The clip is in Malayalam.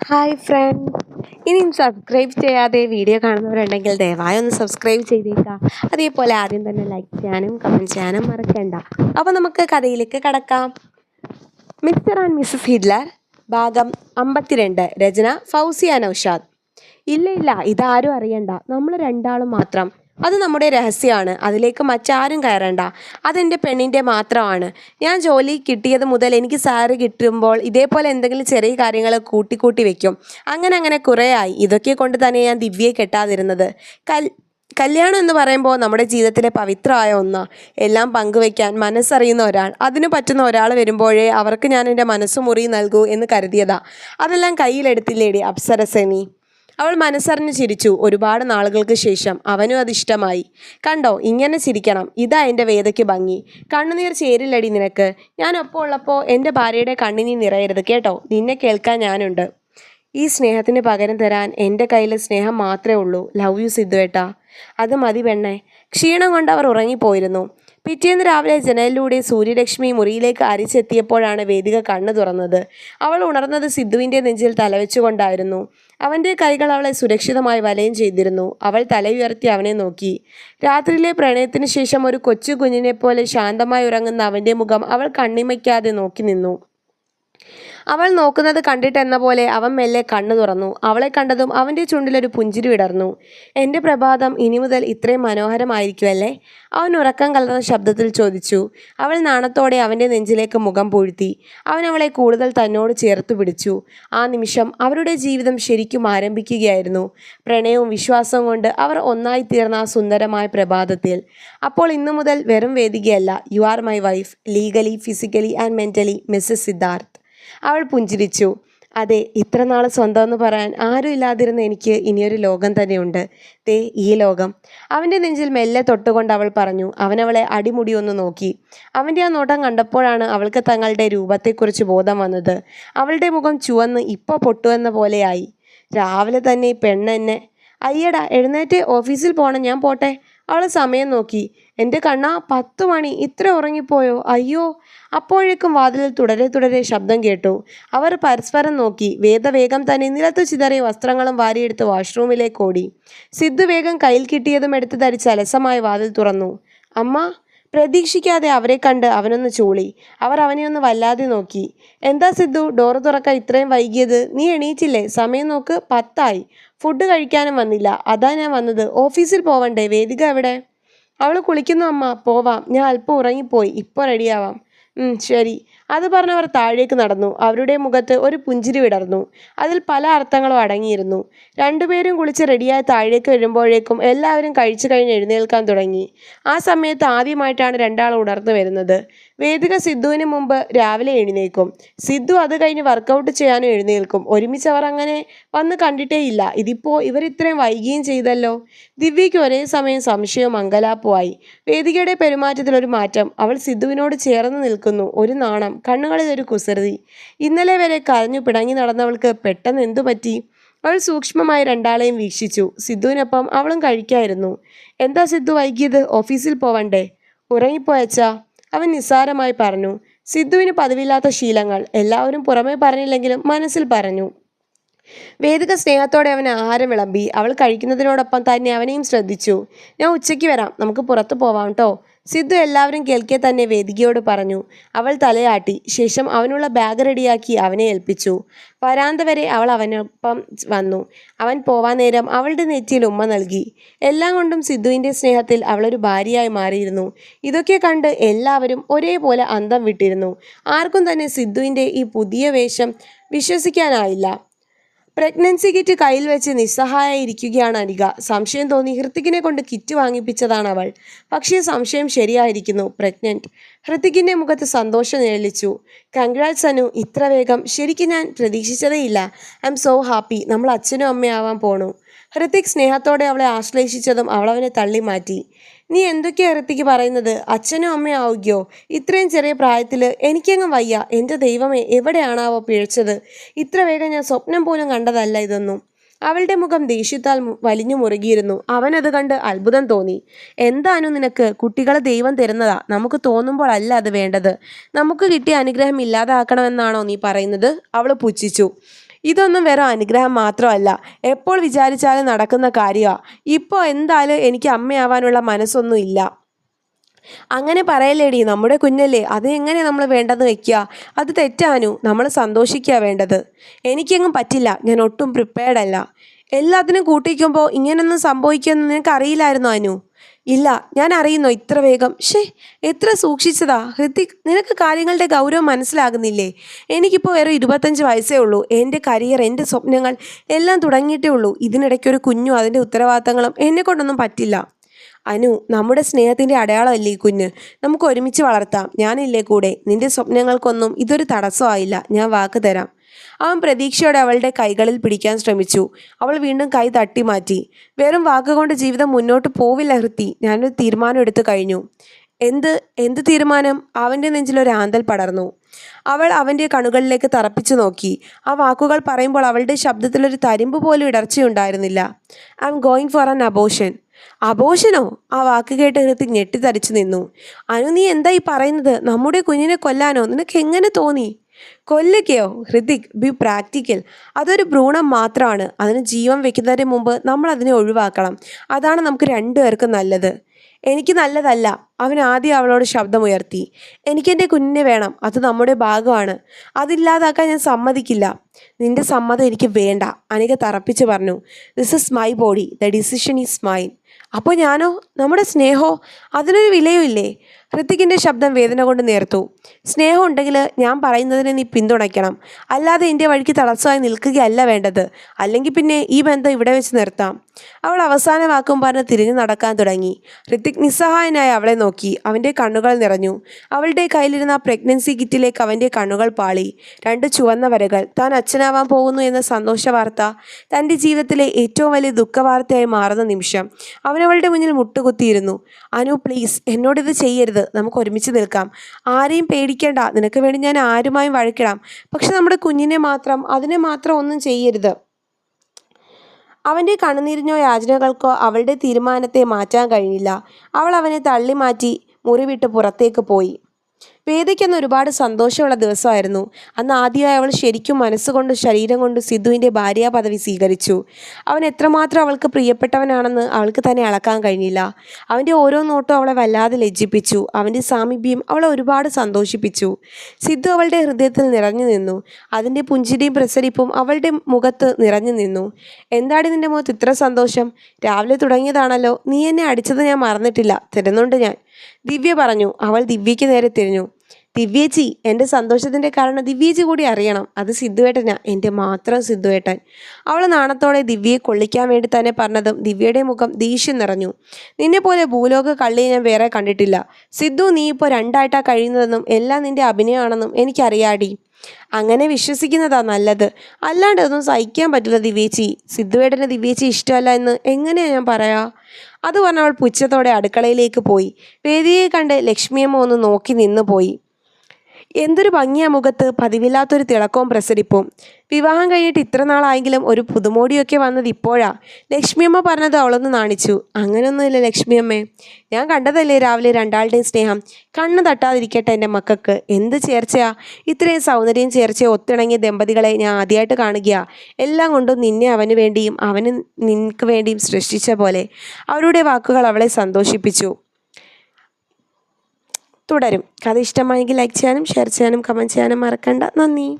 ഹായ് ഫ്രണ്ട് ഇനിയും സബ്സ്ക്രൈബ് ചെയ്യാതെ വീഡിയോ കാണുന്നവരുണ്ടെങ്കിൽ ദയവായി ഒന്ന് സബ്സ്ക്രൈബ് ചെയ്തേക്കാം. അതേപോലെ ആദ്യം തന്നെ ലൈക്ക് ചെയ്യാനും കമന്റ് ചെയ്യാനും മറക്കണ്ട. അപ്പോൾ നമുക്ക് കഥയിലേക്ക് കടക്കാം. മിസ്റ്റർ ആൻഡ് മിസ്സസ് ഹിഡ്ലർ ഭാഗം അമ്പത്തിരണ്ട് രചന ഫൗസിയ നൗഷാദ്. ഇല്ല ഇല്ല ഇതാരും അറിയണ്ട. നമ്മൾ രണ്ടാളും മാത്രം. അത് നമ്മുടെ രഹസ്യമാണ്. അതിലേക്ക് മറ്റാരും കയറണ്ട. അതെന്റെ പെണ്ണിന്റെ മാത്രമാണ്. ഞാൻ ജോലി കിട്ടിയത് മുതൽ എനിക്ക് സാലറി കിട്ടുമ്പോൾ ഇതേപോലെ എന്തെങ്കിലും ചെറിയ കാര്യങ്ങൾ കൂട്ടിക്കൂട്ടി വെക്കും. അങ്ങനെ അങ്ങനെ കുറേ ആയി ഇതൊക്കെ കൊണ്ട് തന്നെ ഞാൻ ദിവ്യയെ കെട്ടാതിരുന്നത്. കൽ കല്യാണം എന്ന് പറയുമ്പോൾ നമ്മുടെ ജീവിതത്തിലെ പവിത്രമായ ഒന്നാണ് എല്ലാം പങ്കുവെക്കാൻ മനസ്സറിയുന്ന ഒരാൾ. അതിന് പറ്റുന്ന ഒരാൾ വരുമ്പോഴേ അവർക്ക് ഞാൻ എന്റെ മനസ്സ് മുറി നൽകൂ എന്ന് കരുതിയതാ. അതെല്ലാം കയ്യിലെടുത്തില്ലേടി അപ്സരസേനി? അവൾ മനസ്സറിഞ്ഞ് ചിരിച്ചു. ഒരുപാട് നാളുകൾക്ക് ശേഷം അവനും അത് ഇഷ്ടമായി. കണ്ടോ ഇങ്ങനെ ചിരിക്കണം. ഇതാ എന്റെ വേദയ്ക്ക് ഭംഗി. കണ്ണുനീർ ചേരില്ലടി നിനക്ക്. ഞാൻ ഒപ്പം ഉള്ളപ്പോൾ എന്റെ ഭാര്യയുടെ കണ്ണിനി നിറയരുത് കേട്ടോ. നിന്നെ കേൾക്കാൻ ഞാനുണ്ട്. ഈ സ്നേഹത്തിന് പകരം തരാൻ എന്റെ കയ്യിൽ സ്നേഹം മാത്രമേ ഉള്ളൂ. ലവ് യു സിദ്ധുവേട്ടാ അത് മതി പെണ്ണേ. ക്ഷീണം കൊണ്ട് അവർ ഉറങ്ങിപ്പോയിരുന്നു. പിറ്റേന്ന് രാവിലെ ജനലിലൂടെ സൂര്യലക്ഷ്മി മുറിയിലേക്ക് അരിച്ചെത്തിയപ്പോഴാണ് വേദിക കണ്ണു തുറന്നത്. അവൾ ഉണർന്നത് സിദ്ധുവിന്റെ നെഞ്ചിൽ തലവെച്ചുകൊണ്ടായിരുന്നു. അവന്റെ കൈകൾ അവളെ സുരക്ഷിതമായി വലയം ചെയ്തിരുന്നു. അവൾ തലയുയർത്തി അവനെ നോക്കി. രാത്രിയിലെ പ്രണയത്തിന് ശേഷം ഒരു കൊച്ചു കുഞ്ഞിനെ പോലെ ശാന്തമായി ഉറങ്ങുന്ന അവന്റെ മുഖം അവൾ കണ്ണിമയ്ക്കാതെ നോക്കി നിന്നു. അവൾ നോക്കുന്നത് കണ്ടിട്ടെന്ന പോലെ അവൻ മെല്ലെ കണ്ണു തുറന്നു. അവളെ കണ്ടതും അവന്റെ ചുണ്ടിലൊരു പുഞ്ചിരി വിടർന്നു. എന്റെ പ്രഭാതം ഇനി മുതൽ ഇത്രയും മനോഹരമായിരിക്കുമല്ലേ? അവൻ ഉറക്കം കലർന്ന ശബ്ദത്തിൽ ചോദിച്ചു. അവൾ നാണത്തോടെ അവന്റെ നെഞ്ചിലേക്ക് മുഖം പൂഴ്ത്തി. അവൻ അവളെ കൂടുതൽ തന്നോട് ചേർത്തു പിടിച്ചു. ആ നിമിഷം അവരുടെ ജീവിതം ശരിക്കും ആരംഭിക്കുകയായിരുന്നു. പ്രണയവും വിശ്വാസവും കൊണ്ട് അവർ ഒന്നായി തീർന്ന ആ സുന്ദരമായ പ്രഭാതത്തിൽ. അപ്പോൾ ഇന്നു മുതൽ വെറും വേദികയല്ല. You are my wife legally physically and mentally Mrs Siddharth. അവൾ പുഞ്ചിരിച്ചു. അതെ ഇത്ര നാൾ സ്വന്തം എന്ന് പറയാൻ ആരും ഇല്ലാതിരുന്ന എനിക്ക് ഇനിയൊരു ലോകം തന്നെയുണ്ട്. തേ ഈ ലോകം. അവന്റെ നെഞ്ചിൽ മെല്ലെ തൊട്ടുകൊണ്ട് അവൾ പറഞ്ഞു അവനവളെ അടിമുടി ഒന്ന് നോക്കി. അവന്റെ ആ നോട്ടം കണ്ടപ്പോഴാണ് അവൾക്ക് തങ്ങളുടെ രൂപത്തെക്കുറിച്ച് ബോധം വന്നത്. അവളുടെ മുഖം ചുവന്ന് ഇപ്പോൾ പൊട്ടുവെന്ന പോലെയായി. രാവിലെ തന്നെ ഈ പെണ്ണെന്നെ. അയ്യടാ എഴുന്നേറ്റ് ഓഫീസിൽ പോകണം ഞാൻ പോട്ടെ? അവൾ സമയം നോക്കി. എന്റെ കണ്ണ പത്ത് മണി. ഇത്ര ഉറങ്ങിപ്പോയോ? അയ്യോ. അപ്പോഴേക്കും വാതിലിൽ തുടരെ തുടരെ ശബ്ദം കേട്ടു. അവർ പരസ്പരം നോക്കി. വേദ വേഗം തന്നെ നിലത്തു ചിതറിയ വസ്ത്രങ്ങളും വാരിയെടുത്ത് വാഷ്റൂമിലേക്ക് ഓടി. സിദ്ധു വേഗം കയ്യിൽ കിട്ടിയതും എടുത്ത് ധരിച്ച് അലസമായി വാതിൽ തുറന്നു. അമ്മ പ്രതീക്ഷിക്കാതെ അവരെ കണ്ട് അവനൊന്ന് ചൂളി. അവർ അവനെ ഒന്ന് വല്ലാതെ നോക്കി. എന്താ സിദ്ധു? ഡോറ് തുറക്കാൻ ഇത്രയും വൈകിയത്? നീ എണീറ്റില്ലേ? സമയം നോക്ക്. പത്തായി. ഫുഡ് കഴിക്കാനും വന്നില്ല. അതാ ഞാൻ വന്നത്. ഓഫീസിൽ പോവണ്ടേ? വേദിക എവിടെ? അവൾ കുളിക്കുന്നു അമ്മ. പോവാം. ഞാൻ അല്പം ഉറങ്ങിപ്പോയി. ഇപ്പോൾ റെഡിയാവാം ശരി. അത് പറഞ്ഞവർ താഴേക്ക് നടന്നു. അവരുടെ മുഖത്ത് ഒരു പുഞ്ചിരി വിടർന്നു. അതിൽ പല അർത്ഥങ്ങളും അടങ്ങിയിരുന്നു. രണ്ടുപേരും കുളിച്ച് റെഡിയായി താഴേക്ക് വരുമ്പോഴേക്കും എല്ലാവരും കഴിച്ചു കഴിഞ്ഞ് എഴുന്നേൽക്കാൻ തുടങ്ങി. ആ സമയത്ത് ആദ്യമായിട്ടാണ് രണ്ടാൾ ഉണർന്നു വരുന്നത്. വേദിക സിദ്ധുവിന് മുമ്പ് രാവിലെ എഴുന്നേൽക്കും. സിദ്ധു അത് കഴിഞ്ഞ് വർക്കൗട്ട് ചെയ്യാനും എഴുന്നേൽക്കും. ഒരുമിച്ച് അവർ അങ്ങനെ വന്ന് കണ്ടിട്ടേയില്ല ഇതിപ്പോൾ ഇവർ ഇത്രയും വൈകിയും ചെയ്തല്ലോ. ദിവ്യയ്ക്ക് ഒരേ സമയം സംശയവും അങ്കലാപ്പുമായി വേദികയുടെ പെരുമാറ്റത്തിൽ ഒരു മാറ്റം. അവൾ സിദ്ധുവിനോട് ചേർന്ന് നിൽക്കുന്നു. ഒരു നാണം. കണ്ണുകളിൽ ഒരു കുസൃതി. ഇന്നലെ വരെ കരഞ്ഞു പിടങ്ങി നടന്നവൾക്ക് പെട്ടെന്ന് എന്തു പറ്റി? അവൾ സൂക്ഷ്മമായി രണ്ടാളെയും വീക്ഷിച്ചു. സിദ്ധുവിനൊപ്പം അവളും കഴിക്കായിരുന്നു. എന്താ സിദ്ധു വൈകിയത്? ഓഫീസിൽ പോവണ്ടേ? ഉറങ്ങിപ്പോയച്ചാ അവൻ നിസ്സാരമായി പറഞ്ഞു. സിദ്ധുവിന് പതിവില്ലാത്ത ശീലങ്ങൾ. എല്ലാവരും പുറമേ പറഞ്ഞില്ലെങ്കിലും മനസ്സിൽ പറഞ്ഞു. വേദിക സ്നേഹത്തോടെ അവൻ ആഹാരം വിളമ്പി. അവൾ കഴിക്കുന്നതിനോടൊപ്പം തന്നെ അവനെയും ശ്രദ്ധിച്ചു. ഞാൻ ഉച്ചയ്ക്ക് വരാം. നമുക്ക് പുറത്തു പോവാം കേട്ടോ. സിദ്ധു എല്ലാവരും കേൾക്കെ തന്നെ വേദികയോട് പറഞ്ഞു. അവൾ തലയാട്ടി. ശേഷം അവനുള്ള ബാഗ് റെഡിയാക്കി അവനെ ഏൽപ്പിച്ചു. വരാന്ത വരെ അവൾ അവനൊപ്പം വന്നു. അവൻ പോവാൻ നേരം അവളുടെ നെറ്റിയിൽ ഉമ്മ നൽകി. എല്ലാം കൊണ്ടും സിദ്ധുവിന്റെ സ്നേഹത്തിൽ അവളൊരു ഭാര്യയായി മാറിയിരുന്നു. ഇതൊക്കെ കണ്ട് എല്ലാവരും ഒരേപോലെ അന്തം വിട്ടിരുന്നു. ആർക്കും തന്നെ സിദ്ധുവിന്റെ ഈ പുതിയ വേഷം വിശ്വസിക്കാനായില്ല. പ്രഗ്നൻസി കിറ്റ് കയ്യിൽ വെച്ച് നിസ്സഹായിരിക്കുകയാണ് അനിക. സംശയം തോന്നി ഹൃത്തിക്കിനെ കൊണ്ട് കിറ്റ് വാങ്ങിപ്പിച്ചതാണ് അവൾ. പക്ഷേ സംശയം ശരിയായിരിക്കുന്നു. പ്രഗ്നന്റ് ഹൃത്തിക്കിന്റെ മുഖത്ത് സന്തോഷം നിഴലിച്ചു. കൺഗ്രാറ്റ്സ് അനു. ഇത്ര വേഗം. ശരിക്കും ഞാൻ പ്രതീക്ഷിച്ചതേയില്ല. ഐ എം സോ ഹാപ്പി നമ്മൾ അച്ഛനും അമ്മയാവാൻ പോണു. ഹൃത്തിക് സ്നേഹത്തോടെ അവളെ ആശ്ലേഷിച്ചതും അവളവനെ തള്ളി മാറ്റി നീ എന്തൊക്കെയാ ഹൃത്തിക്ക് പറയുന്നത്? അച്ഛനും അമ്മയും ആവുകയോ? ഇത്രയും ചെറിയ പ്രായത്തിൽ എനിക്കങ്ങ് വയ്യ. എന്റെ ദൈവമേ എവിടെയാണാവോ പിഴച്ചത്? ഇത്ര വേഗം ഞാൻ സ്വപ്നം പോലും കണ്ടതല്ല ഇതൊന്നും. അവളുടെ മുഖം ദേഷ്യത്താൽ വലിഞ്ഞു മുറുകിയിരുന്നു. അവനത് കണ്ട് അത്ഭുതം തോന്നി. എന്താണു നിനക്ക്? കുട്ടികളെ ദൈവം തരുന്നതാ. നമുക്ക് തോന്നുമ്പോൾ അല്ല അത് വേണ്ടത്. നമുക്ക് കിട്ടിയ അനുഗ്രഹം ഇല്ലാതാക്കണമെന്നാണോ നീ പറയുന്നത്? അവൾ പുച്ഛിച്ചു. ഇതൊന്നും വെറും അനുഗ്രഹം മാത്രമല്ല. എപ്പോൾ വിചാരിച്ചാലും നടക്കുന്ന കാര്യമാണ് ഇപ്പോൾ എന്തായാലും എനിക്ക് അമ്മയാവാനുള്ള മനസ്സൊന്നും ഇല്ല. അങ്ങനെ പറയല്ലേടി നമ്മുടെ കുഞ്ഞല്ലേ? അത് എങ്ങനെ നമ്മൾ വേണ്ടെന്ന് വെക്കുക അത് തെറ്റാനു നമ്മൾ സന്തോഷിക്കുക വേണ്ടത്. എനിക്കെങ്ങും പറ്റില്ല. ഞാൻ ഒട്ടും പ്രിപ്പയർഡ് അല്ല. എല്ലാത്തിനും കൂട്ടിക്കുമ്പോൾ ഇങ്ങനൊന്നും സംഭവിക്കുമെന്ന് നിനക്ക് അറിയില്ലായിരുന്നു അനു? ഇല്ല ഞാൻ അറിയുന്നു ഇത്ര വേഗം? ഷേ എത്ര സൂക്ഷിച്ചതാ? ഹൃത്തിക് നിനക്ക് കാര്യങ്ങളുടെ ഗൗരവം മനസ്സിലാകുന്നില്ലേ? എനിക്കിപ്പോൾ വേറെ ഇരുപത്തഞ്ച് വയസ്സേ ഉള്ളൂ. എന്റെ കരിയർ എന്റെ സ്വപ്നങ്ങൾ എല്ലാം തുടങ്ങിയിട്ടേ ഉള്ളൂ. ഇതിനിടയ്ക്ക് ഒരു കുഞ്ഞും അതിന്റെ ഉത്തരവാദിത്തങ്ങളും എന്നെ കൊണ്ടൊന്നും പറ്റില്ല. അനു നമ്മുടെ സ്നേഹത്തിന്റെ അടയാളമല്ലേ ഈ കുഞ്ഞ്? നമുക്ക് ഒരുമിച്ച് വളർത്താം. ഞാനില്ലേ കൂടെ? നിന്റെ സ്വപ്നങ്ങൾക്കൊന്നും ഇതൊരു തടസ്സമായില്ല. ഞാൻ വാക്ക് തരാം. അവൻ പ്രതീക്ഷയോടെ അവളുടെ കൈകളിൽ പിടിക്കാൻ ശ്രമിച്ചു. അവൾ വീണ്ടും കൈ തട്ടി മാറ്റി. വെറും വാക്കുകൊണ്ട് ജീവിതം മുന്നോട്ട് പോവില്ല ഹൃത്തി. ഞാനൊരു തീരുമാനം എടുത്തു കഴിഞ്ഞു. എന്ത് എന്ത് തീരുമാനം? അവന്റെ നെഞ്ചിലൊരു ആന്തൽ പടർന്നു. അവൾ അവന്റെ കണ്ണുകളിലേക്ക് തറപ്പിച്ചു നോക്കി. ആ വാക്കുകൾ പറയുമ്പോൾ അവളുടെ ശബ്ദത്തിലൊരു തരിമ്പ് പോലും ഇടർച്ചയുണ്ടായിരുന്നില്ല. I'm going for an abortion അബോഷനോ ആ വാക്ക് കേട്ട് ഹൃത്തിക് ഞെട്ടിത്തരിച്ചു നിന്നു. അനു നീ എന്തായി പറയുന്നത്? നമ്മുടെ കുഞ്ഞിനെ കൊല്ലാനോ? നിനക്ക് എങ്ങനെ തോന്നി? കൊല്ലുകയോ? ഹൃതിക് ബി പ്രാക്ടിക്കൽ അതൊരു ഭ്രൂണം മാത്രമാണ്. അതിന് ജീവൻ വെക്കുന്നതിന് മുമ്പ് നമ്മൾ അതിനെ ഒഴിവാക്കണം. അതാണ് നമുക്ക് രണ്ടുപേർക്കും നല്ലത്. എനിക്ക് നല്ലതല്ല. അവൻ ആദ്യം അവളോട് ശബ്ദമുയർത്തി. എനിക്കെന്റെ കുഞ്ഞിനെ വേണം. അത് നമ്മുടെ ഭാഗമാണ്. അതില്ലാതാക്കാൻ ഞാൻ സമ്മതിക്കില്ല. നിന്റെ സമ്മതം എനിക്ക് വേണ്ട. അനിക തറപ്പിച്ച് പറഞ്ഞു. This is my body the decision is mine അപ്പോൾ ഞാനോ നമ്മുടെ സ്നേഹോ അതിനൊരു വിലയുമില്ലേ? ഹൃത്തിക്കിന്റെ ശബ്ദം വേദന കൊണ്ട് നേർത്തു. സ്നേഹം ഉണ്ടെങ്കിൽ ഞാൻ പറയുന്നതിനെ നീ പിന്തുണയ്ക്കണം. അല്ലാതെ എന്റെ വഴിക്ക് തടസ്സമായി നിൽക്കുകയല്ല വേണ്ടത്. അല്ലെങ്കിൽ പിന്നെ ഈ ബന്ധം ഇവിടെ വെച്ച് നിർത്താം. അവൾ അവസാന വാക്കും പറഞ്ഞ് തിരിഞ്ഞു നടക്കാൻ തുടങ്ങി. ഹൃത്തിക് നിസ്സഹായനായി അവളെ നോക്കി. അവന്റെ കണ്ണുകൾ നിറഞ്ഞു. അവളുടെ കയ്യിലിരുന്ന പ്രഗ്നൻസി കിറ്റിലേക്ക് അവന്റെ കണ്ണുകൾ പാളി. രണ്ട് ചുവന്ന വരകൾ. താൻ അച്ഛനാവാൻ പോകുന്നു എന്ന സന്തോഷ വാർത്ത തന്റെ ജീവിതത്തിലെ ഏറ്റവും വലിയ ദുഃഖവാർത്തയായി മാറുന്ന നിമിഷം അവനവളുടെ മുന്നിൽ മുട്ടുകുത്തിയിരുന്നു. അനു പ്ലീസ് എന്നോടിത് ചെയ്യരുത്. നമുക്ക് ഒരുമിച്ച് നിൽക്കാം. ആരെയും പേടിക്കേണ്ട. നിനക്ക് വേണ്ടി ഞാൻ ആരുമായും വഴക്കിടാം. പക്ഷെ നമ്മുടെ കുഞ്ഞിനെ മാത്രം അതിനെ മാത്രം ഒന്നും ചെയ്യരുത്. അവന്റെ കണ്ണുനീരിനോ യാചനകൾക്കോ അവളുടെ തീരുമാനത്തെ മാറ്റാൻ കഴിഞ്ഞില്ല. അവൾ അവനെ തള്ളി മാറ്റി മുറിവിട്ട് പുറത്തേക്ക് പോയി. വേദയ്ക്കന്ന് ഒരുപാട് സന്തോഷമുള്ള ദിവസമായിരുന്നു. അന്ന് ആദ്യമായി അവൾ ശരിക്കും മനസ്സുകൊണ്ട് ശരീരം കൊണ്ട് സിദ്ധുവിന്റെ ഭാര്യാ പദവി സ്വീകരിച്ചു. അവൻ എത്രമാത്രം അവൾക്ക് പ്രിയപ്പെട്ടവനാണെന്ന് അവൾക്ക് തന്നെ അളക്കാൻ കഴിഞ്ഞില്ല. അവന്റെ ഓരോ നോട്ടും അവളെ വല്ലാതെ ലജ്ജിപ്പിച്ചു. അവന്റെ സാമീപ്യം അവളെ ഒരുപാട് സന്തോഷിപ്പിച്ചു. സിദ്ധു അവളുടെ ഹൃദയത്തിൽ നിറഞ്ഞു നിന്നു. അതിന്റെ പുഞ്ചിരിയും പ്രസരിപ്പും അവളുടെ മുഖത്ത് നിറഞ്ഞു നിന്നു. എന്താണ് നിന്റെ മുഖത്ത് ഇത്ര സന്തോഷം? രാവിലെ തുടങ്ങിയതാണല്ലോ. നീ എന്നെ അടിച്ചത് ഞാൻ മറന്നിട്ടില്ല. തരുന്നുണ്ട് ഞാൻ. ദിവ്യ പറഞ്ഞു. അവൾ ദിവ്യയ്ക്ക് നേരെ തിരിഞ്ഞു. ദിവ്യേച്ചി എന്റെ സന്തോഷത്തിന്റെ കാരണം ദിവ്യേച്ചി കൂടി അറിയണം. അത് സിദ്ധുവേട്ടനാ. എന്റെ മാത്രം സിദ്ധുവേട്ടൻ. അവൾ നാണത്തോടെ ദിവ്യയെ കൊള്ളിക്കാൻ വേണ്ടി തന്നെ പറഞ്ഞതും ദിവ്യയുടെ മുഖം ദേഷ്യം നിറഞ്ഞു. നിന്നെ പോലെ ഭൂലോക കള്ളിയെ ഞാൻ വേറെ കണ്ടിട്ടില്ല. സിദ്ധു നീ ഇപ്പോൾ രണ്ടായിട്ടാ കഴിയുന്നതെന്നും എല്ലാം നിന്റെ അഭിനയമാണെന്നും എനിക്കറിയാടി. അങ്ങനെ വിശ്വസിക്കുന്നതാ നല്ലത്. അല്ലാണ്ട് ഒന്നും സഹിക്കാൻ പറ്റില്ല ദിവ്യേച്ചി. സിദ്ധുവേട്ടന് ദിവ്യേച്ചി ഇഷ്ടമല്ല എന്ന് എങ്ങനെയാ ഞാൻ പറയാ? അത് പറഞ്ഞവൾ പുച്ഛത്തോടെ അടുക്കളയിലേക്ക് പോയി. വേദിയെ കണ്ട് ലക്ഷ്മിയമ്മ ഒന്ന് നോക്കി നിന്നു പോയി എന്തൊരു ഭംഗിയാ മുഖത്ത് പതിവില്ലാത്തൊരു തിളക്കവും പ്രസരിപ്പും. വിവാഹം കഴിഞ്ഞിട്ട് ഇത്ര നാളായെങ്കിലും ഒരു പുതുമോടിയൊക്കെ വന്നത് ഇപ്പോഴാ. ലക്ഷ്മിയമ്മ പറഞ്ഞത് അവളൊന്ന് നാണിച്ചു. അങ്ങനെയൊന്നുമില്ല ലക്ഷ്മിയമ്മേ. ഞാൻ കണ്ടതല്ലേ രാവിലെ രണ്ടാളുടെയും സ്നേഹം. കണ്ണ് തട്ടാതിരിക്കട്ടെ എന്റെ മക്കൾക്ക്. എന്ത് ചേർച്ചയാ. ഇത്രയും സൗന്ദര്യം ചേർച്ചയോ ഒത്തിണങ്ങിയ ദമ്പതികളെ ഞാൻ ആദ്യമായിട്ട് കാണുകയാ. എല്ലാം കൊണ്ടും നിന്നെ അവന് വേണ്ടിയും അവന് നിനക്ക് വേണ്ടിയും സൃഷ്ടിച്ച പോലെ. അവരുടെ വാക്കുകൾ അവളെ സന്തോഷിപ്പിച്ചു. തുടരും. കഥ ഇഷ്ടമായെങ്കിൽ ലൈക്ക് ചെയ്യാനും ഷെയർ ചെയ്യാനും കമന്റ് ചെയ്യാനും മറക്കണ്ട. നന്ദി.